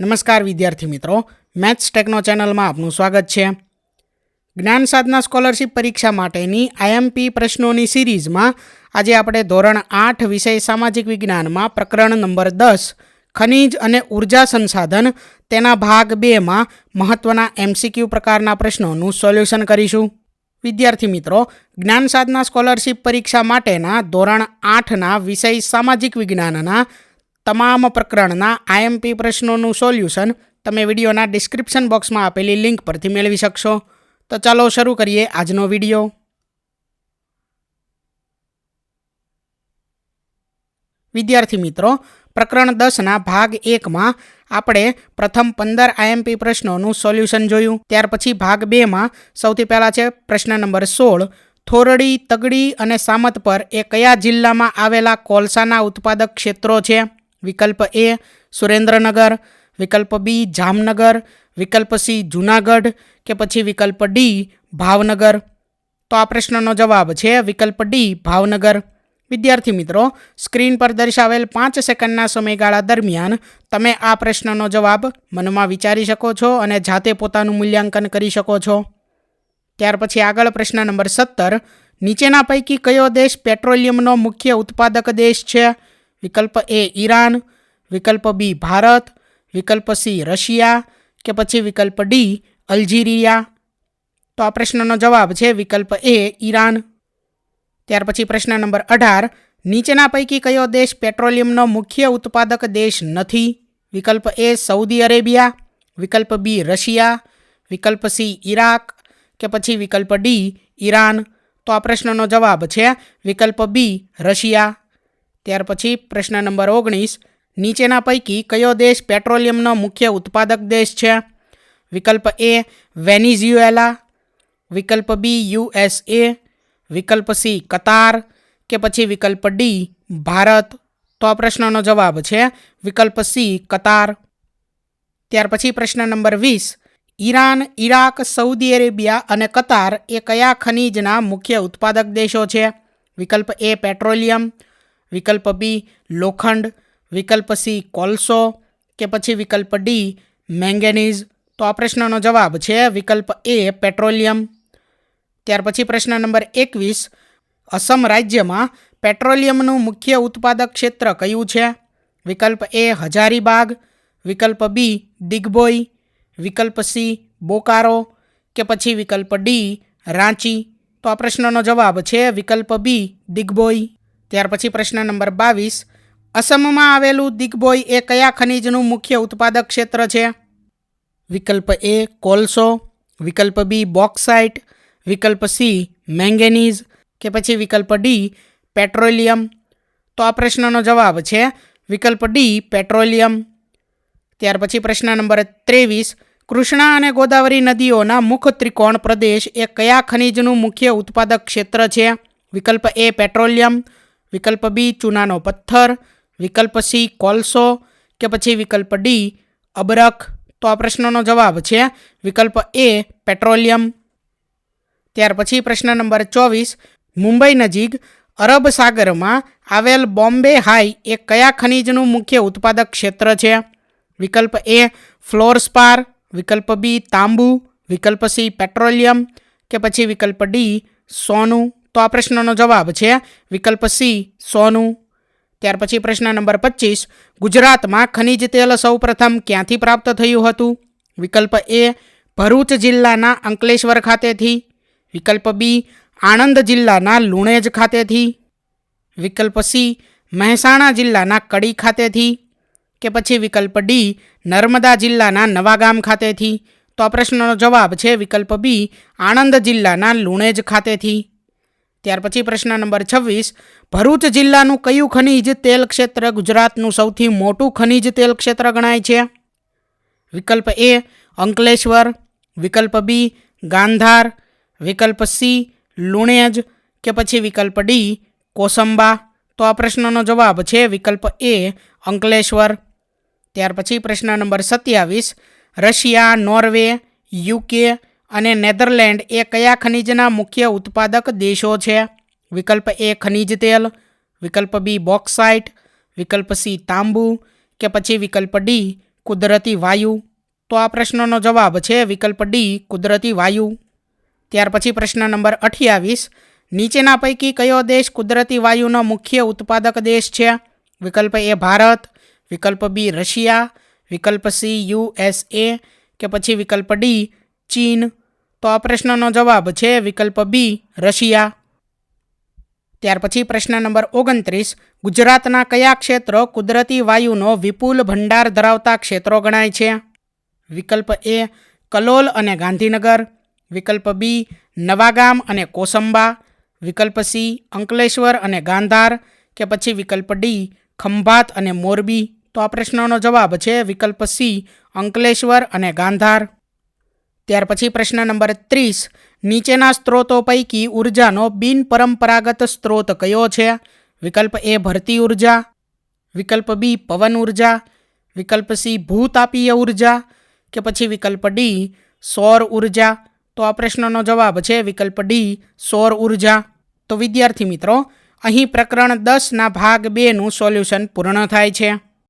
નમસ્કાર વિદ્યાર્થી મિત્રો, મેથ્સ ટેકનો ચેનલમાં આપનું સ્વાગત છે. જ્ઞાન સાધના સ્કોલરશિપ પરીક્ષા માટેની આઈએમપી પ્રશ્નોની સિરીઝમાં આજે આપણે ધોરણ આઠ વિષય સામાજિક વિજ્ઞાનમાં પ્રકરણ નંબર દસ, ખનિજ અને ઊર્જા સંસાધન, તેના ભાગ બેમાં મહત્ત્વના એમસીક્યુ પ્રકારના પ્રશ્નોનું સોલ્યુશન કરીશું. વિદ્યાર્થી મિત્રો, જ્ઞાન સાધના સ્કોલરશિપ પરીક્ષા માટેના ધોરણ આઠના વિષય સામાજિક વિજ્ઞાનના તમામ પ્રકરણના આઈએમપી પ્રશ્નોનું સોલ્યુશન તમે વિડીયોના ડિસ્ક્રિપ્શન બોક્સમાં આપેલી લિંક પરથી મેળવી શકશો. તો ચાલો શરૂ કરીએ આજનો વીડિયો. વિદ્યાર્થી મિત્રો, પ્રકરણ દસના ભાગ એકમાં આપણે પ્રથમ પંદર આઈએમપી પ્રશ્નોનું સોલ્યુશન જોયું. ત્યાર પછી ભાગ બેમાં સૌથી પહેલાં છે પ્રશ્ન નંબર સોળ, થોરડી, તગડી અને સામત પર એ કયા જિલ્લામાં આવેલા કોલસાના ઉત્પાદક ક્ષેત્રો છે? વિકલ્પ એ સુરેન્દ્રનગર, વિકલ્પ બી જામનગર, વિકલ્પ સી જુનાગઢ કે પછી વિકલ્પ ડી ભાવનગર. તો આ પ્રશ્નનો જવાબ છે વિકલ્પ ડી ભાવનગર. વિદ્યાર્થી મિત્રો, સ્ક્રીન પર દર્શાવેલ પાંચ સેકન્ડના સમયગાળા દરમિયાન તમે આ પ્રશ્નનો જવાબ મનમાં વિચારી શકો છો અને જાતે પોતાનું મૂલ્યાંકન કરી શકો છો. ત્યાર પછી આગળ પ્રશ્ન નંબર સત્તર. નીચેના પૈકી કયો દેશ પેટ્રોલિયમનો મુખ્ય ઉત્પાદક દેશ છે? વિકલ્પ એ ઈરાન, વિકલ્પ બી ભારત, વિકલ્પ સી રશિયા કે પછી વિકલ્પ ડી અલ્જીરિયા. તો આ પ્રશ્નનો જવાબ છે વિકલ્પ એ ઈરાન. ત્યાર પછી પ્રશ્ન નંબર અઢાર, નીચેના પૈકી કયો દેશ પેટ્રોલિયમનો મુખ્ય ઉત્પાદક દેશ નથી? વિકલ્પ એ સૌદી અરેબિયા, વિકલ્પ બી રશિયા, વિકલ્પ સી ઈરાક કે પછી વિકલ્પ ડી ઈરાન. તો આ પ્રશ્નનો જવાબ છે વિકલ્પ બી રશિયા. ત્યાર પછી પ્રશ્ન નંબર ઓગણીસ, નીચેના પૈકી કયો દેશ પેટ્રોલિયમનો મુખ્ય ઉત્પાદક દેશ છે? વિકલ્પ એ, વેનિઝ્યુએલા. વિકલ્પ બી, યુએસએ. વિકલ્પ સી, કતાર. કે પછી વિકલ્પ ડી, ભારત. તો આ પ્રશ્નનો જવાબ છે વિકલ્પ સી, કતાર. ત્યાર પછી પ્રશ્ન નંબર વીસ, ઈરાન, ઈરાક સૌદી અરેબિયા અને કતાર એ કયા ખનીજના મુખ્ય ઉત્પાદક દેશો છે? વિકલ્પ એ, પેટ્રોલિયમ. વિકલ્પ બી લોખંડ, વિકલ્પ સી કોલસો કે પછી વિકલ્પ ડી મેંગેનીઝ. તો આ પ્રશ્નનો જવાબ છે વિકલ્પ એ પેટ્રોલિયમ. ત્યાર પછી પ્રશ્ન નંબર એકવીસ, અસમ રાજ્યમાં પેટ્રોલિયમનું મુખ્ય ઉત્પાદક ક્ષેત્ર કયું છે? વિકલ્પ એ હજારીબાગ, વિકલ્પ બી દિગ્બોઈ, વિકલ્પ સી બોકારો કે પછી વિકલ્પ ડી રાંચી. તો આ પ્રશ્નનો જવાબ છે વિકલ્પ બી દિગ્બોઈ. ત્યાર પછી પ્રશ્ન નંબર બાવીસ, અસમમાં આવેલું દિગ્બોય એ કયા ખનિજનું મુખ્ય ઉત્પાદક ક્ષેત્ર છે? વિકલ્પ એ, કોલસો. વિકલ્પ બી, બોક્સાઇટ. વિકલ્પ સી, મેંગેનીઝ. કે પછી વિકલ્પ ડી, પેટ્રોલિયમ. તો આ પ્રશ્નનો જવાબ છે વિકલ્પ ડી, પેટ્રોલિયમ. ત્યાર પછી પ્રશ્ન નંબર ત્રેવીસ, કૃષ્ણા અને ગોદાવરી નદીઓના મુખ ત્રિકોણ પ્રદેશ એ કયા ખનિજનું મુખ્ય ઉત્પાદક ક્ષેત્ર છે? વિકલ્પ એ, પેટ્રોલિયમ. વિકલ્પ બી ચૂનાનો પથ્થર, વિકલ્પ સી કોલસો કે પછી વિકલ્પ ડી અબરખ? તો આ પ્રશ્નનો જવાબ છે વિકલ્પ એ પેટ્રોલિયમ. ત્યાર પછી પ્રશ્ન નંબર ચોવીસ, મુંબઈ નજીક અરબ સાગરમાં આવેલ બોમ્બે હાઈ એ કયા ખનિજનું મુખ્ય ઉત્પાદક ક્ષેત્ર છે? વિકલ્પ એ ફ્લોરસ્પાર વિકલ્પ બી તાંબુ, વિકલ્પ સી પેટ્રોલિયમ કે પછી વિકલ્પ ડી સોનું. તો આ પ્રશ્નનો જવાબ છે વિકલ્પ સી, સોનું. ત્યાર પછી પ્રશ્ન નંબર પચીસ, ગુજરાતમાં ખનિજ તેલ સૌપ્રથમ ક્યાંથી પ્રાપ્ત થયું હતું? વિકલ્પ એ, ભરૂચ જિલ્લાના અંકલેશ્વર ખાતેથી. વિકલ્પ બી, આણંદ જિલ્લાના લુણેજ ખાતેથી. વિકલ્પ સી, મહેસાણા જિલ્લાના કડી ખાતેથી. કે પછી વિકલ્પ ડી, નર્મદા જિલ્લાના નવાગામ ખાતેથી. તો આ પ્રશ્નનો જવાબ છે વિકલ્પ બી, આણંદ જિલ્લાના લુણેજ ખાતેથી. ત્યાર પછી પ્રશ્ન નંબર છવ્વીસ, ભરૂચ જિલ્લાનું કયું ખનિજ તેલ ક્ષેત્ર ગુજરાતનું સૌથી મોટું ખનિજ તેલ ક્ષેત્ર ગણાય છે? વિકલ્પ એ, અંકલેશ્વર, વિકલ્પ બી, ગાંધાર, વિકલ્પ સી, લુણેજ કે પછી વિકલ્પ ડી, કોસંબા? તો આ પ્રશ્નનો જવાબ છે વિકલ્પ એ, અંકલેશ્વર. ત્યાર પછી પ્રશ્ન નંબર સત્યાવીસ, રશિયા, નોર્વે, યુકે અને નેધરલેન્ડ એ કયા ખનિજના મુખ્ય ઉત્પાદક દેશો છે? વિકલ્પ એ ખનિજ તેલ, વિકલ્પ બી બોક્સાઇટ વિકલ્પ સી તાંબુ કે પછી વિકલ્પ ડી કુદરતી વાયુ? તો આ પ્રશ્નનો જવાબ છે વિકલ્પ ડી કુદરતી વાયુ. ત્યાર પછી પ્રશ્ન નંબર અઠ્યાવીસ, નીચેના પૈકી કયો દેશ કુદરતી વાયુનો મુખ્ય ઉત્પાદક દેશ છે? વિકલ્પ એ ભારત, વિકલ્પ બી રશિયા, વિકલ્પ સી યુએસએ કે પછી વિકલ્પ ડી ચીન. તો આ પ્રશ્નનો જવાબ છે વિકલ્પ બી, રશિયા. ત્યાર પછી પ્રશ્ન નંબર ઓગણત્રીસ, ગુજરાતના કયા ક્ષેત્રો કુદરતી વાયુનો વિપુલ ભંડાર ધરાવતા ક્ષેત્રો ગણાય છે? વિકલ્પ એ, કલોલ અને ગાંધીનગર. વિકલ્પ બી, નવાગામ અને કોસંબા. વિકલ્પ સી, અંકલેશ્વર અને ગાંધાર. કે પછી વિકલ્પ ડી, ખંભાત અને મોરબી. તો આ પ્રશ્નનો જવાબ છે વિકલ્પ સી, અંકલેશ્વર અને ગાંધાર. ત્યાર પછી પ્રશ્ન નંબર ત્રીસ. નીચેના સ્ત્રોતો પૈકી ઉર્જાનો બિનપરંપરાગત સ્ત્રોત કયો છે? વિકલ્પ એ ભરતી ઊર્જા, વિકલ્પ બી પવન ઊર્જા, વિકલ્પ સી ભૂતાપીય ઊર્જા કે પછી વિકલ્પ ડી સૌર ઊર્જા? તો આ પ્રશ્નનો જવાબ છે વિકલ્પ ડી સૌર ઊર્જા. તો વિદ્યાર્થી મિત્રો, અહીં પ્રકરણ દસના ભાગ બેનું સોલ્યુશન પૂર્ણ થાય છે.